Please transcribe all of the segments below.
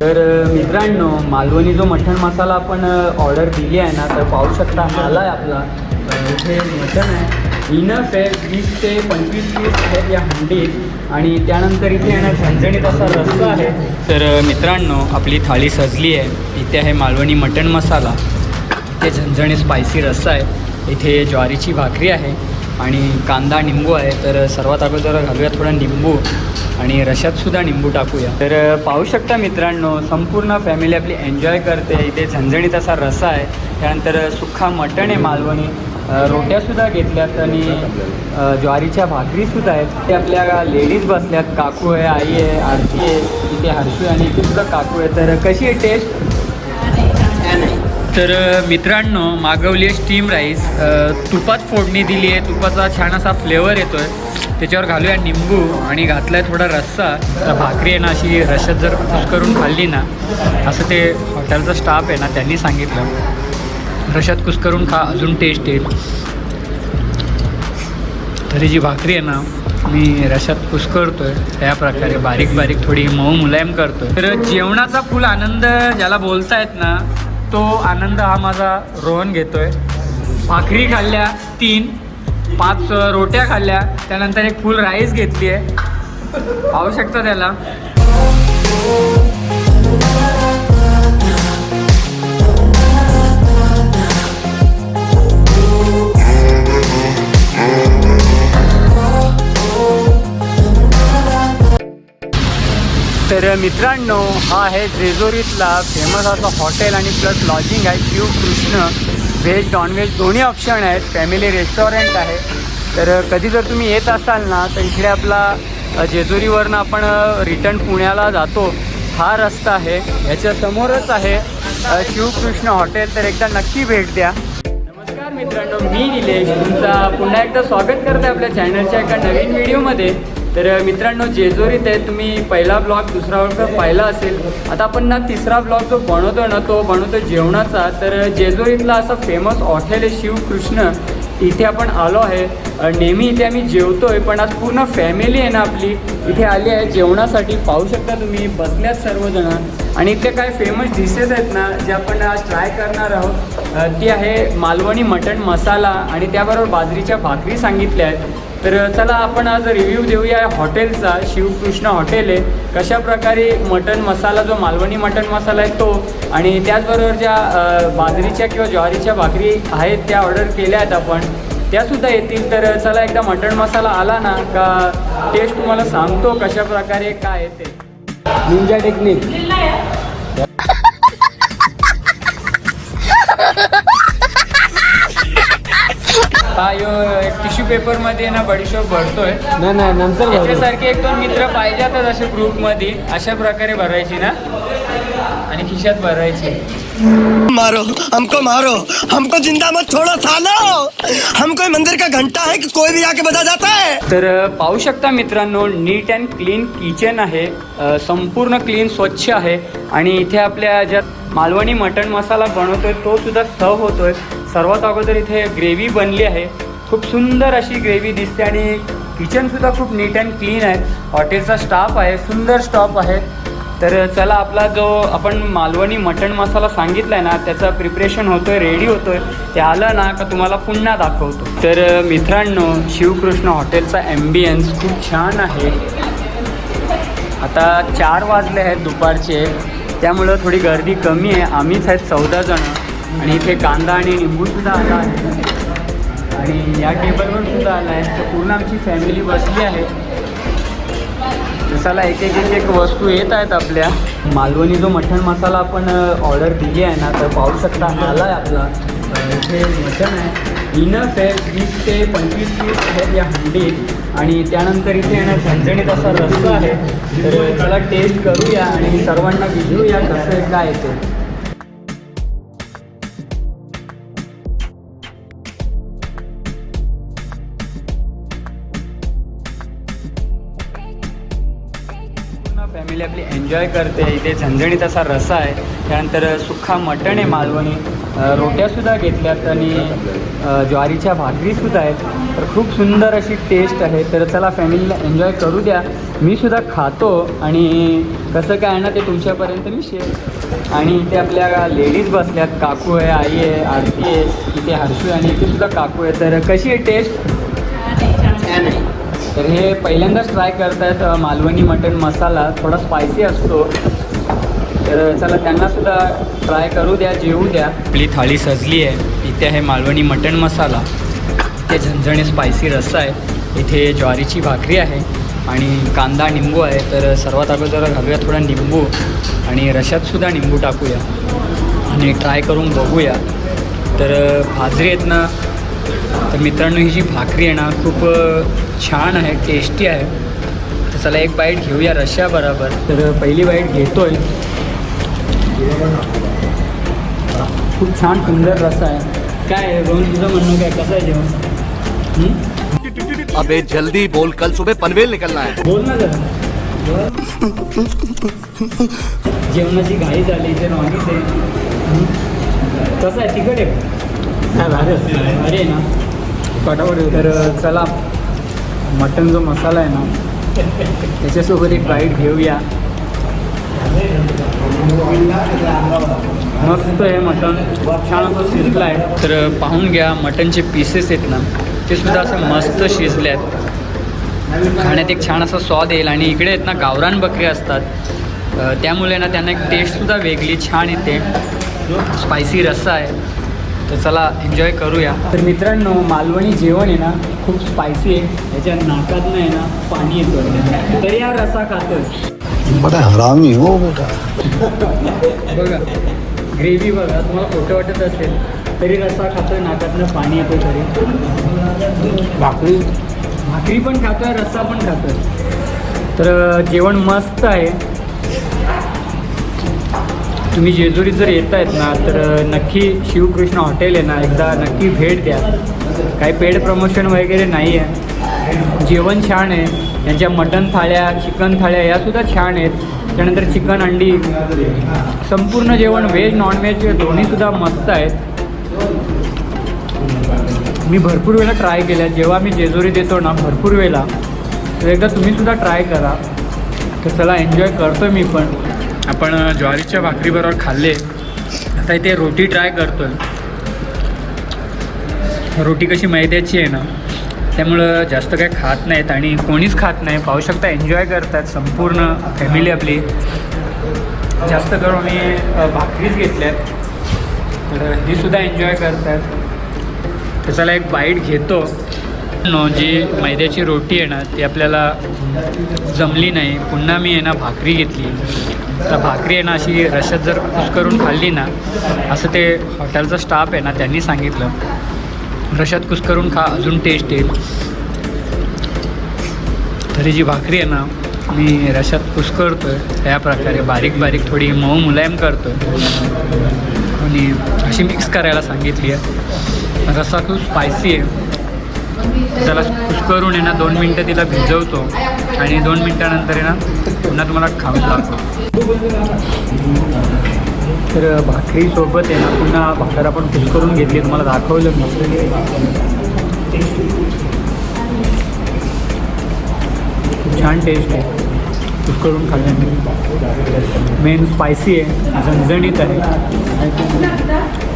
तर मित्रांनो मालवणी जो मटण मसाला आपण ऑर्डर दिली आहे ना तर पाहू शकता आला आहे आपला. इथे मटण आहे. इनफ आहे वीस ते पंचवीस पीस आहेत या हंडीत. आणि त्यानंतर इथे येणार झणझणीत असा रस्सा आहे. तर मित्रांनो आपली थाळी सजली आहे. इथे आहे मालवणी मटण मसाला. इथे झणझणी स्पायसी रस्सा आहे. इथे ज्वारीची भाकरी आहे. आणि कांदा निंबू आहे तर सर्वात अगोदर घालूया थोडा निंबू आणि रशातसुद्धा निंबू टाकूया. तर पाहू शकता मित्रांनो संपूर्ण फॅमिली आपली एन्जॉय करते. इथे झणझणीत असा रसा आहे. त्यानंतर सुखा मटण आहे मालवणी. रोट्यासुद्धा घेतल्यात आणि ज्वारीच्या भाकरीसुद्धा आहेत. ते आपल्या लेडीज बसल्यात. काकू आहे आई आहे आरती आहे इथे हर्षू आहे आणि इथे सुद्धा काकू आहे. तर कशी आहे टेस्ट तर मित्रांनो मागवली आहे स्टीम राईस तुपात फोडणी दिली आहे. तुपाचा छान असा फ्लेवर येतो आहे त्याच्यावर घालूया निंबू आणि घातला आहे थोडा रस्सा. तर भाकरी आहे ना अशी रश्यात जर कुस करून खाल्ली ना असं ते हॉटेलचा स्टाफ आहे ना त्यांनी सांगितलं. रश्यात कुस करून खा अजून टेस्ट येईल. तरी जी भाकरी आहे ना मी रशात कुस करतोय त्या प्रकारे बारीक बारीक थोडी मऊ मुलायम करतोय. तर जेवणाचा फुल आनंद ज्याला बोलतायत ना तो आनंद हा माझा रोहन घेतोय. भाकरी खाल्ल्या तीन पाच रोट्या खाल्ल्या त्यानंतर एक फुल राईस घेतली आहे पाहू शकता त्याला. तर मित्रांनो हा आहे जेजोरीतला फेमस असं हॉटेल आणि प्लस लॉजिंग आहे. शिवकृष्ण व्हेज नॉनव्हेज दोन्ही ऑप्शन आहेत. फॅमिली रेस्टॉरंट आहे. तर कधी जर तुम्ही येत असाल ना तर इकडे आपला जेजुरीवरनं आपण रिटर्न पुण्याला जातो. हा रस्ता आहे. याच्यासमोरच आहे शिवकृष्ण हॉटेल तर एकदा नक्की भेट द्या. नमस्कार मित्रांनो मी निलेश. तुमचा पुन्हा एकदा स्वागत करते आपल्या चॅनलच्या एका नवीन व्हिडिओमध्ये तर मित्रांनो जेजुरीत आहे. तुम्ही पहिला ब्लॉग दुसरा ब्लॉग पाहिला असेल. आता आपण ना तिसरा ब्लॉग जो बनवतो ना तो बनवतो जेवणाचा. तर जेजुरीतला असा फेमस हॉटेल आहे शिवकृष्ण. इथे आपण आलो आहे. नेहमी इथे आम्ही आहे पण आज पूर्ण फॅमिली आहे ना आपली. इथे आली आहे जेवणासाठी. पाहू शकता तुम्ही बसल्यात सर्वजण. आणि इथे काय फेमस डिशेस आहेत ना जे आपण आज ट्राय करणार आहोत. ती आहे मालवणी मटण मसाला. आणि त्याबरोबर बाजरीच्या भाकरी सांगितल्या आहेत. तर चला आपण आज रिव्ह्यू देऊया या हॉटेलचा शिवकृष्ण हॉटेल आहे. कशा प्रकारे मटण मसाला जो मालवणी मटण मसाला आहे तो आणि त्याचबरोबर ज्या बाजरीच्या किंवा ज्वारीच्या भाकरी आहेत त्या ऑर्डर केल्या आहेत आपण त्यासुद्धा येतील. तर चला एकदा मटण मसाला आला ना का टेस्ट तुम्हाला सांगतो कशा प्रकारे काय येते निंजा टेक्निक हा यो एक टिश्यू पेपरमध्ये ना बडीशोप भरतोय. नाही नाही नंतर त्याच्यासारखे एक दोन मित्र पाहिजेतच असे ग्रुपमध्ये. अशा प्रकारे भरायची ना. आणि खिशात भरायची. मारो हमको मारो. हमको जिंदा मत छोड़ो सालो. हम कोई मंदिर का घंटा है कि कोई भी आके बजा जाता है? तर अ, पाहू शकता मित्रांनो नीट अँड क्लीन किचन आहे. अ, संपूर्ण क्लीन स्वच्छ आहे. आणि इथे आपल्या ज्यात मालवणी मटण मसाला बनवतोय तो सुद्धा सर्व होतोय. सर्वात अगोदर इथे ग्रेव्ही बनली आहे. खूप सुंदर अशी ग्रेव्ही दिसते आणि किचनसुद्धा खूप नीट अँड क्लीन आहे. हॉटेलचा स्टाफ आहे सुंदर स्टाफ आहे. तर चला आपला जो आपण मालवणी मटण मसाला सांगितला आहे ना त्याचं प्रिपरेशन होतोय रेडी होतोय. ते आलं ना का तुम्हाला पुन्हा दाखवतो. तर मित्रांनो शिवकृष्ण हॉटेलचा ॲम्बियन्स खूप छान आहे. आता चार वाजले आहेत दुपारचे. त्यामुळं थोडी गर्दी कमी आहे. आम्हीच आहेत चौदा जणं. आणि इथे कांदा आणि निंबूसुद्धा आला आहे. आणि या टेबलवर सुद्धा आला आहे. तर पूर्ण आमची फॅमिली बसली आहे. जसाला एक एक एक एक वस्तू येत आहेत आपल्या. मालवणी जो मटण मसाला आपण ऑर्डर दिली आहे ना तर पाहू शकता आला आहे आपला. इथे मटण आहे. इनफ आहे वीस ते पंचवीस पीस आहेत या हंडीत आणि त्यानंतर इथे येणार झणझणीत असा रस्ता आहे. तर चला टेस्ट करूया आणि सर्वांना विचारूया कसं काय आहे एन्जॉय करते. इथे झणझणीत असा रसा आहे. त्यानंतर सुखा मटण आहे मालवणी. रोट्यासुद्धा घेतल्यात आणि ज्वारीच्या भाकरीसुद्धा आहेत. तर खूप सुंदर अशी टेस्ट आहे. तर चला फॅमिलीला एन्जॉय करू द्या. मी सुद्धा खातो आणि कसं काय आहे ना ते तुमच्यापर्यंत मी शेअर आणि इथे आपल्या लेडीज बसल्यात. काकू आहे आई आहे आरती आहे इथे हर्षू आहे आणि इथे सुद्धा काकू आहे. तर कशी आहे टेस्ट तर हे पहिल्यांदाच ट्राय करतायत अ, मालवणी मटण मसाला. थोडा स्पायसी असतो. तर चला त्यांना सुद्धा ट्राय करू द्या जेवू द्या. आपली थाळी सजली आहे. इथे आहे मालवणी मटण मसाला. इथे झणझणे स्पायसी रस्सा आहे. इथे ज्वारीची भाकरी आहे. आणि कांदा निंबू आहे. तर सर्वात अगोदर घालूया थोडा निंबू. आणि रशातसुद्धा निंबू टाकूया. आणि ट्राय करून बघूया. तर भाजरी आहेत ना तर मित्रांनो ही जी भाकरी आहे ना खूप छान आहे टेस्टी आहे. तर चला एक बाईट घेऊया रश्या बरोबर. तर पहिली बाईट घेतोय. खूप छान सुंदर रस्सा आहे. काय आहे रोहन तुझं म्हणणं काय? कसं आहे जेवण? अबे जल्दी बोल. कल सुबह पनवेल निकलना है. बोल ना जरा. जेवणाची घाई झाली इथे नॉनव्हेज आहे? कसं आहे आहे? ना. फटाफट तर चला. मटन जो मसाला आहे ना त्याच्यासोबत एक बाईट घेऊया. मस्त आहे मटन. छान असं शिजलं आहे तर पाहून घ्या मटनचे पीसेस आहेत ना ते सुद्धा असं मस्त शिजले आहेत खाण्यात एक छान असा स्वाद येईल आणि इकडे आहेत ना गावरान बकरी असतात. त्यामुळे ना त्यांना एक टेस्टसुद्धा वेगळी छान येते. स्पायसी रस्सा आहे. तर चला एन्जॉय करूया. तर मित्रांनो मालवणी जेवण आहे ना खूप स्पायसी आहे. याच्या नाकात आहे ना पाणी येतं तरी हा बड़ा हरामी हो बेटा. बघा ग्रेव्ही बघा तुम्हाला फोटो वाटत असेल तरी रस्सा खातोय नाकातनं पाणी येतं तरी. भाकरी? भाकरी पण खातोय रस्सा पण खातोय. तर जेवण मस्त आहे. तुम्ही जेजुरीत जर येत आहेत ना तर नक्की शिवकृष्ण हॉटेल आहे ना एकदा नक्की भेट द्या. काही पेड प्रमोशन वगैरे नाही आहे. जेवण छान आहे. यांच्या मटन थाळ्या चिकन थाळ्या यासुद्धा छान आहेत. त्यानंतर चिकन अंडी. संपूर्ण जेवण व्हेज नॉनव्हेज दोन्हीसुद्धा मस्त आहेत. मी भरपूर वेळा ट्राय केल्या. जेव्हा मी जेजुरी देतो ना भरपूर वेळा. तर एकदा तुम्हीसुद्धा ट्राय करा. तर चला एन्जॉय करतो मी पण. आपण ज्वारीच्या भाकरीबरोबर खाल्ले. आता इथे रोटी ट्राय करतो रोटी कशी मैद्याची आहे ना त्यामुळं जास्त काय खात नाहीत आणि कोणीच खात नाही. पाहू शकता एन्जॉय करतात संपूर्ण फॅमिली आपली. जास्त करून मी भाकरीच घेतल्यात. तर ही सुद्धा एन्जॉय करतात. त्याच्याला एक बाईट घेतो. नो जी मैद्याची रोटी आहे ना ती आपल्याला जमली नाही. पुन्हा मी आहे ना भाकरी घेतली. तर भाकरी आहे ना अशी रशात जर कुसकरून खाल्ली ना असं ते हॉटेलचा स्टाफ आहे ना त्यांनी सांगितलं. रशात कुस्करून खा अजून टेस्ट येईल. तरी जी भाकरी आहे ना मी रशात कुस्करतो आहे त्या प्रकारे बारीक बारीक थोडी मऊ मुलायम करतो आणि अशी मिक्स करायला सांगितली आहे. रसा खूप स्पायसी आहे. त्याला करून आहे ना दोन मिनटं तिला भिजवतो. आणि दोन मिनटानंतर आहे ना पुन्हा तुम्हाला खाऊन लागतो तर भाकरीसोबत आहे ना पुन्हा भाकर आपण करून घेतली. तुम्हाला दाखवलं मी. खूप छान टेस्ट आहे. करून खाल्ल्याने मेन स्पायसी आहे. झणझणीत आहे.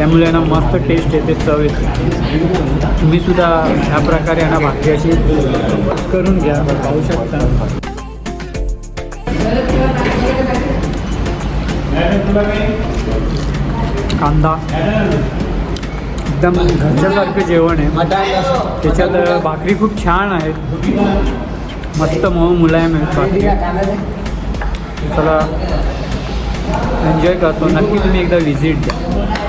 त्यामुळे यांना मस्त टेस्ट येते चव येते. तुम्ही सुद्धा ह्या प्रकारे यांना भाकरी अशी करून घ्या खाऊ शकता. कांदा. एकदम घरच्यासारखं जेवण आहे. त्याच्यात भाकरी खूप छान आहेत. मस्त मऊ मुलायम आहेत भाकरी. चला. एन्जॉय करतो. नक्की तुम्ही एकदा व्हिजिट द्या.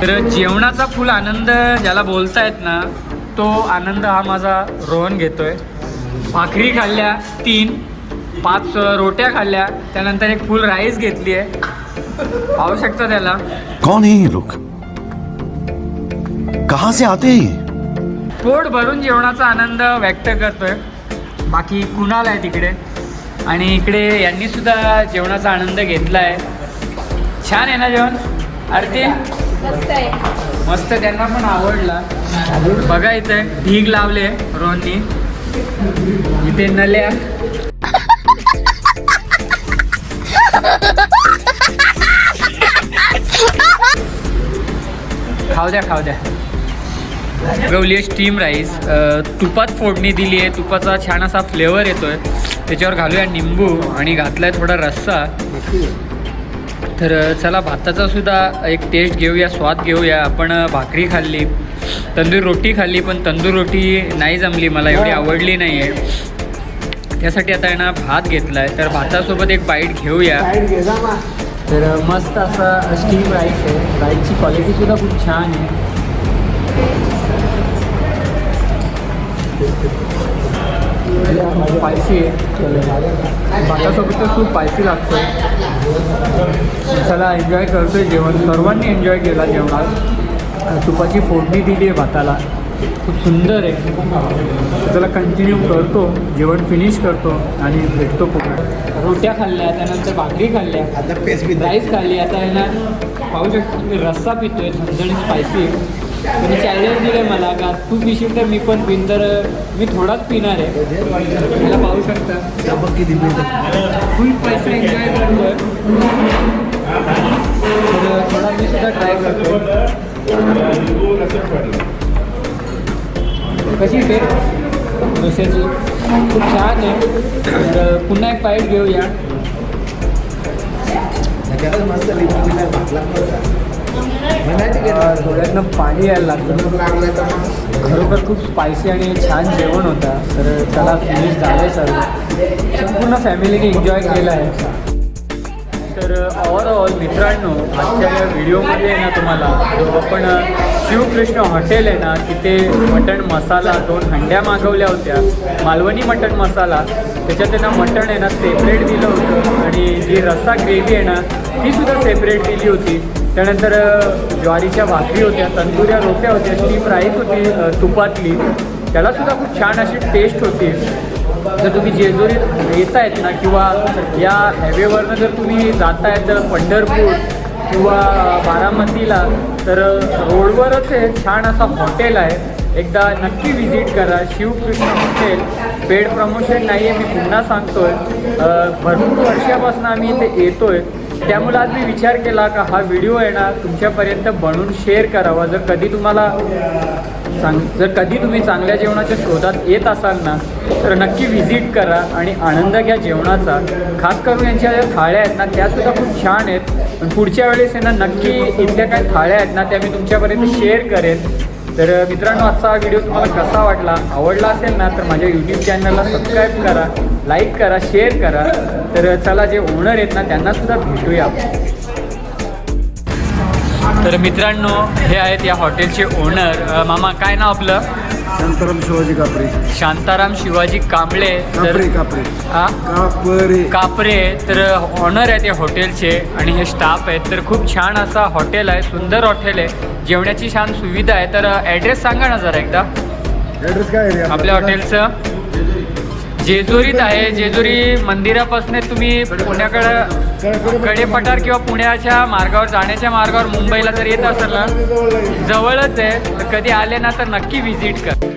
तर जेवणाचा फुल आनंद ज्याला बोलतायत ना तो आनंद हा माझा रोहन घेतोय. भाकरी खाल्ल्या तीन पाच रोट्या खाल्ल्या त्यानंतर एक फुल राईस घेतली आहे. पाहू शकता त्याला. कौन है लोग? कहाँ से आते हैं पोट भरून जेवणाचा आनंद व्यक्त करतोय. बाकी कुणाल आहे तिकडे? आणि इकडे यांनी सुद्धा जेवणाचा आनंद घेतला आहे छान आहे ना जेवण? आरती? मस्त त्यांना पण आवडला. बघा इथे ढीग लावले रोहननी. इथे नल्या. खाऊ द्या खाऊ द्या. गवली आहे स्टीम राईस तुपात फोडणी दिली आहे. तुपाचा छान असा फ्लेवर येतोय. त्याच्यावर घालूया निंबू आणि घातलाय थोडा रस्सा. तर चला भाताचा सुद्धा एक टेस्ट घेऊया स्वाद घेऊया. आपण भाकरी खाल्ली तंदूर रोटी खाल्ली पण तंदूर रोटी नाही जमली मला एवढी आवडली नाही आहे त्यासाठी आता ना भात घेतला आहे तर भातासोबत एक बाईट घेऊया. तर मस्त असा स्टीम राईस आहे. राईसची क्वालिटीसुद्धा खूप छान आहे. स्पायसी आहे भातासोबत तर खूप स्पायसी लागतं चला एन्जॉय करतोय जेवण. सर्वांनी एन्जॉय केला जेवणात. तुपाची फोडणी दिली आहे भाताला. खूप सुंदर आहे. चला कंटिन्यू करतो. जेवण फिनिश करतो आणि भेटतो पुन्हा. रोट्या खाल्ल्या त्यानंतर भाकरी खाल्ल्या राईस खाल्ली. आता आहे ना पाहू शकतो मी रस्सा पितोय झणझणी स्पायसी त्यांनी चॅलेंज दिलं मला का तू पिशील तर मी पण पिन तर मी थोडाच पिणार आहे. मला पाहू शकता. फुल पैसा एन्जॉय करतोय. तर थोडा मी सुद्धा ट्राय करतो कशी ते डोश्याची खूप छान आहे. तर पुन्हा एक पाईट घेऊया. आ, डोळ्यातनं पाणी यायला लागतं खरोखर खूप स्पायसी आणि छान जेवण होता. तर त्याला फिनिश झालं सर्व. संपूर्ण फॅमिलीने एन्जॉय केलं आहे. तर ओव्हरऑल मित्रांनो आजच्या या व्हिडिओमध्ये आहे ना तुम्हाला जो आपण शिवकृष्ण हॉटेल आहे ना तिथे मटण मसाला दोन हंड्या मागवल्या होत्या. मालवणी मटण मसाला. त्याच्यात त्यांना मटण आहे ना सेपरेट दिलं होतं. आणि जी रस्सा ग्रेव्ही आहे ना ती सुद्धा सेपरेट दिली होती. त्यानंतर ज्वारीच्या भाकरी होत्या तंदुऱ्या रोट्या होत्या स्टीम राईस होती तुपातली. त्यालासुद्धा खूप छान अशी टेस्ट होती. जर तुम्ही जेजुरीत येत आहेत ना किंवा या हायवेवरनं जर तुम्ही जातायत तर पंढरपूर किंवा बारामतीला तर रोडवरच हे छान असा हॉटेल आहे. एकदा नक्की व्हिजिट करा. शिवकृष्ण हॉटेल. पेड प्रमोशन नाही आहे मी पुन्हा सांगतोय. आहे भरपूर वर्षापासून आम्ही इथे येतोय. त्यामुळे आज मी विचार केला का हा व्हिडिओ आहे ना तुमच्यापर्यंत बनवून शेअर करावा. जर कधी तुम्हाला सांग जर कधी तुम्ही चांगल्या जेवणाच्या शोधात येत असाल ना तर नक्की व्हिजिट करा आणि आनंद घ्या जेवणाचा. खास करून यांच्या ज्या थाळ्या आहेत ना त्यासुद्धा खूप छान आहेत. पण पुढच्या वेळेस आहे ना नक्की इथल्या काय थाळ्या आहेत ना त्या मी तुमच्यापर्यंत शेअर करेन. तर मित्रांनो आजचा हा व्हिडिओ तुम्हाला कसा वाटला आवडला असेल ना तर माझ्या यूट्यूब चॅनलला सबस्क्राईब करा. लाईक करा शेअर करा. तर चला जे ओनर आहेत ना त्यांनासुद्धा भेटूया. तर मित्रांनो हे आहेत या हॉटेलचे ओनर. मामा काय नाव आपलं? शांताराम शिवाजी कापरे. शांताराम शिवाजी कांबळे. तर कापरे कापरे. हा? कापरे. कापरे. तर ऑनर आहेत या हॉटेलचे आणि हे स्टाफ आहेत. तर खूप छान असा हॉटेल आहे सुंदर हॉटेल आहे. जेवणाची छान सुविधा आहे. तर ॲड्रेस सांगा ना जरा एकदा. ऍड्रेस काय आहे? आपल्या हॉटेलचं. जेजुरीत आहे. जेजुरी मंदिरापासून तुम्ही पुण्याकडं कडेपठार किंवा पुण्याच्या मार्गावर जाण्याच्या मार्गावर मुंबईला जर येत असाल ना? जवळच आहे. तर कधी आले ना तर नक्की व्हिजिट कर.